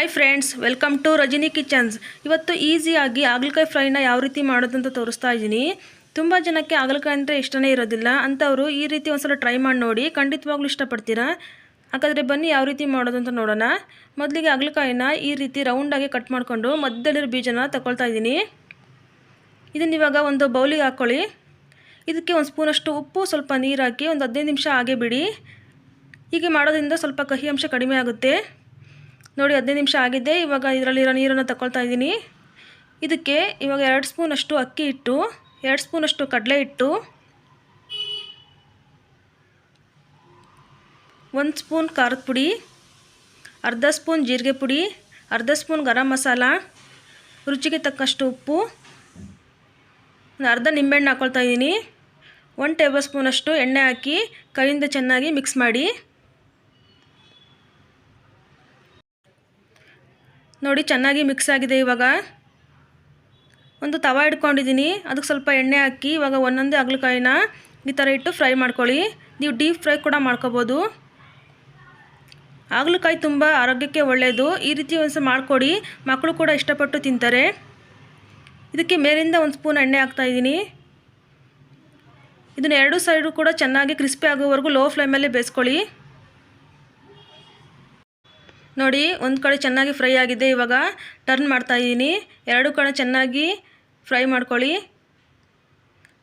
Hi friends welcome to Rajini kitchens ಇವತ್ತು ಈಸಿಯಾಗಿ ಹಾಗಲಕಾಯಿ ಫ್ರೈನ ಯಾವ ರೀತಿ ಮಾಡೋದು ಅಂತ ತೋರಿಸ್ತಾ ಇದ್ದೀನಿ. ತುಂಬ ಜನಕ್ಕೆ ಹಾಗಲಕಾಯಿ ಅಂದರೆ ಇಷ್ಟನೇ ಇರೋದಿಲ್ಲ. ಅಂಥವರು ಈ ರೀತಿ ಒಂದ್ಸಲ ಟ್ರೈ ಮಾಡಿ ನೋಡಿ, ಖಂಡಿತವಾಗ್ಲೂ ಇಷ್ಟಪಡ್ತೀರಾ? ಹಾಗಾದರೆ ಬನ್ನಿ ಯಾವ ರೀತಿ ಮಾಡೋದು ಅಂತ ನೋಡೋಣ. ಮೊದಲಿಗೆ ಹಾಗಲಕಾಯಿನ ಈ ರೀತಿ ರೌಂಡಾಗಿ ಕಟ್ ಮಾಡಿಕೊಂಡು ಮಧ್ಯದಲ್ಲಿರೋ ಬೀಜನ ತಗೊಳ್ತಾ ಇದ್ದೀನಿ. ಇದನ್ನ ಇವಾಗ ಒಂದು ಬೌಲಿಗೆ ಹಾಕ್ಕೊಳ್ಳಿ ಇದಕ್ಕೆ ಒಂದು ಸ್ಪೂನಷ್ಟು ಉಪ್ಪು, ಸ್ವಲ್ಪ ನೀರು ಹಾಕಿ ಒಂದು ಹದಿನೈದು ನಿಮಿಷ ಹಾಗೆ ಬಿಡಿ. ಹೀಗೆ ಮಾಡೋದ್ರಿಂದ ಸ್ವಲ್ಪ ಕಹಿ ಅಂಶ ಕಡಿಮೆ ಆಗುತ್ತೆ. ನೋಡಿ ಹದಿನೈದು ನಿಮಿಷ ಆಗಿದೆ. ಇವಾಗ ಇದರಲ್ಲಿರೋ ನೀರನ್ನು ತಗೊಳ್ತಾ ಇದ್ದೀನಿ. ಇದಕ್ಕೆ ಇವಾಗ ಎರಡು ಸ್ಪೂನಷ್ಟು ಅಕ್ಕಿ ಹಿಟ್ಟು, ಎರಡು ಸ್ಪೂನಷ್ಟು ಕಡಲೆ ಹಿಟ್ಟು, ಒಂದು ಸ್ಪೂನ್ ಖಾರದ ಪುಡಿ, ಅರ್ಧ ಸ್ಪೂನ್ ಜೀರಿಗೆ ಪುಡಿ, ಅರ್ಧ ಸ್ಪೂನ್ ಗರಂ ಮಸಾಲ, ರುಚಿಗೆ ತಕ್ಕಷ್ಟು ಉಪ್ಪು ಅರ್ಧ ನಿಂಬೆಹಣ್ಣು ಹಾಕ್ಕೊಳ್ತಾ ಇದ್ದೀನಿ. ಒನ್ ಟೇಬಲ್ ಸ್ಪೂನಷ್ಟು ಎಣ್ಣೆ ಹಾಕಿ ಕೈಯಿಂದ ಚೆನ್ನಾಗಿ ಮಿಕ್ಸ್ ಮಾಡಿ. ನೋಡಿ, ಚೆನ್ನಾಗಿ ಮಿಕ್ಸ್ ಆಗಿದೆ ಇವಾಗ. ಒಂದು ತವ ಇಟ್ಕೊಂಡಿದ್ದೀನಿ ಅದಕ್ಕೆ ಸ್ವಲ್ಪ ಎಣ್ಣೆ ಹಾಕಿ ಇವಾಗ ಒಂದೊಂದೇ ಅಗಲಕಾಯಿನ ಈ ಥರ ಇಟ್ಟು ಫ್ರೈ ಮಾಡ್ಕೊಳ್ಳಿ. ನೀವು ಡೀಪ್ ಫ್ರೈ ಕೂಡ ಮಾಡ್ಕೋಬೋದು. ಹಾಗಲಕಾಯಿ ತುಂಬ ಆರೋಗ್ಯಕ್ಕೆ ಒಳ್ಳೆಯದು ಈ ರೀತಿ ಒಂದು ಮಾಡಿಕೊಡಿ. ಮಕ್ಕಳು ಕೂಡ ಇಷ್ಟಪಟ್ಟು ತಿಂತಾರೆ. ಇದಕ್ಕೆ ಮೇಲಿಂದ ಒಂದು ಸ್ಪೂನ್ ಎಣ್ಣೆ ಹಾಕ್ತಾಯಿದ್ದೀನಿ ಇದನ್ನು ಎರಡು ಸೈಡು ಕೂಡ ಚೆನ್ನಾಗಿ ಕ್ರಿಸ್ಪಿ ಆಗೋವರೆಗೂ ಲೋ ಫ್ಲೇಮಲ್ಲಿ ಬೇಯಿಸ್ಕೊಳ್ಳಿ. ನೋಡಿ, ಒಂದು ಕಡೆ ಚೆನ್ನಾಗಿ ಫ್ರೈ ಆಗಿದೆ, ಇವಾಗ ಟರ್ನ್ ಮಾಡ್ತಾಯಿದ್ದೀನಿ ಎರಡು ಕಡೆ ಚೆನ್ನಾಗಿ ಫ್ರೈ ಮಾಡ್ಕೊಳ್ಳಿ.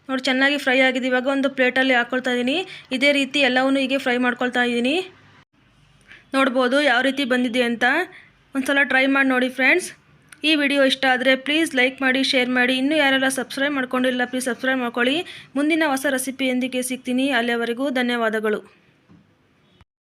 ನೋಡಿ, ಚೆನ್ನಾಗಿ ಫ್ರೈ ಆಗಿದೆ, ಇವಾಗ ಒಂದು ಪ್ಲೇಟಲ್ಲಿ ಹಾಕ್ಕೊಳ್ತಾ ಇದ್ದೀನಿ ಇದೇ ರೀತಿ ಎಲ್ಲವನ್ನು ಹೀಗೆ ಫ್ರೈ ಮಾಡ್ಕೊಳ್ತಾ ಇದ್ದೀನಿ ನೋಡ್ಬೋದು ಯಾವ ರೀತಿ ಬಂದಿದೆ ಅಂತ. ಒಂದು ಸಲ ಟ್ರೈ ಮಾಡಿ ನೋಡಿ ಫ್ರೆಂಡ್ಸ್ ಈ ವಿಡಿಯೋ ಇಷ್ಟ ಆದರೆ ಪ್ಲೀಸ್ ಲೈಕ್ ಮಾಡಿ ಶೇರ್ ಮಾಡಿ. ಇನ್ನೂ ಯಾರೆಲ್ಲ ಸಬ್ಸ್ಕ್ರೈಬ್ ಮಾಡ್ಕೊಂಡಿಲ್ಲ ಪ್ಲೀಸ್ ಸಬ್ಸ್ಕ್ರೈಬ್ ಮಾಡ್ಕೊಳ್ಳಿ. ಮುಂದಿನ ಹೊಸ ರೆಸಿಪಿಯೊಂದಿಗೆ ಸಿಗ್ತೀನಿ. ಅಲ್ಲಿಯವರೆಗೂ ಧನ್ಯವಾದಗಳು.